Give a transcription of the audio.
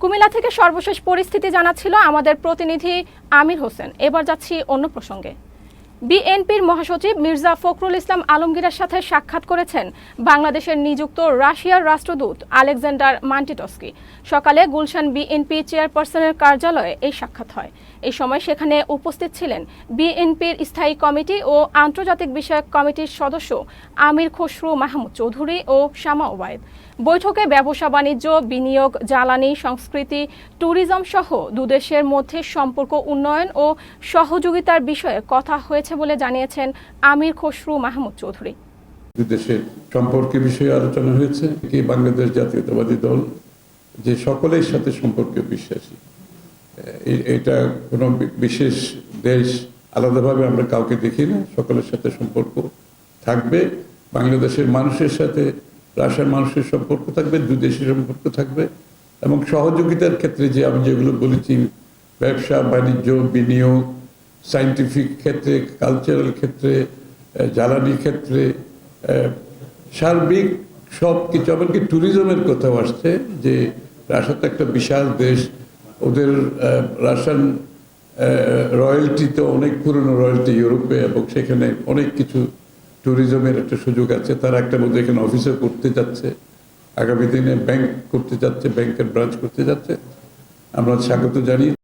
কুমিল্লা থেকে সর্বশেষ পরিস্থিতি জানাচ্ছিল আমাদের প্রতিনিধি আমির হোসেন। এবার যাচ্ছি অন্য প্রসঙ্গে। বিএনপির মহাসচিব মির্জা ফখরুল ইসলাম আলমগীরের সাথে সাক্ষাৎ করেছেন বাংলাদেশের নিযুক্ত রাশিয়ার রাষ্ট্রদূত আলেকজান্ডার মান্টিটস্কি। সকালে গুলশান বিএনপি চেয়ারপারসনের কার্যালয়ে এই সাক্ষাৎ হয়। এই সময় সেখানে উপস্থিত ছিলেন বিএনপির স্থায়ী কমিটি ও আন্তর্জাতিক বিষয়ক কমিটির সদস্য আমির খসরু মাহমুদ চৌধুরী ও শামা ওবায়দ। বৈঠকে ব্যবসা বাণিজ্য, বিনিয়োগ, জ্বালানি, সংস্কৃতি, ট্যুরিজম সহ দুদেশের মধ্যে সম্পর্ক উন্নয়ন ও সহযোগিতার বিষয়ে কথা হয়েছে বলে জানিয়েছেন আমির খসরু মাহমুদ চৌধুরী। সম্পর্কে বিষয়ে আলোচনা হয়েছে। বাংলাদেশ জাতীয়তাবাদী দল, যে সকলের সাথে সম্পর্কে বিশ্বাসী। এটা কোনো বিশেষ দেশ আলাদাভাবে আমরা কাউকে দেখি না, সকলের সাথে সম্পর্ক থাকবে, বাংলাদেশের মানুষের সাথে, রাশিয়ার মানুষের সম্পর্ক থাকবে দুই দেশের সম্পর্ক থাকবে, এবং সহযোগিতার ক্ষেত্রে যে আমি যেগুলো বলেছি, ব্যবসা, বাণিজ্য, বিনিয়োগ সায়েন্টিফিক ক্ষেত্রে কালচারাল ক্ষেত্রে জ্বালানি ক্ষেত্রে সার্বিক সব কিছু এমনকি ট্যুরিজমের কথাও আসছে যে রাশিয়া তো একটা বিশাল দেশ ওদের রাশিয়ান রয়্যালটি তো অনেক পুরনো রয়্যালটি ইউরোপে এবং সেখানে অনেক কিছু ট্যুরিজমের একটা সুযোগ আছে। তারা একটা মধ্যে এখানে অফিসে করতে যাচ্ছে আগামী দিনে ব্যাংক করতে যাচ্ছে ব্যাংকের ব্রাঞ্চ করতে যাচ্ছে আমরা স্বাগত জানিয়ে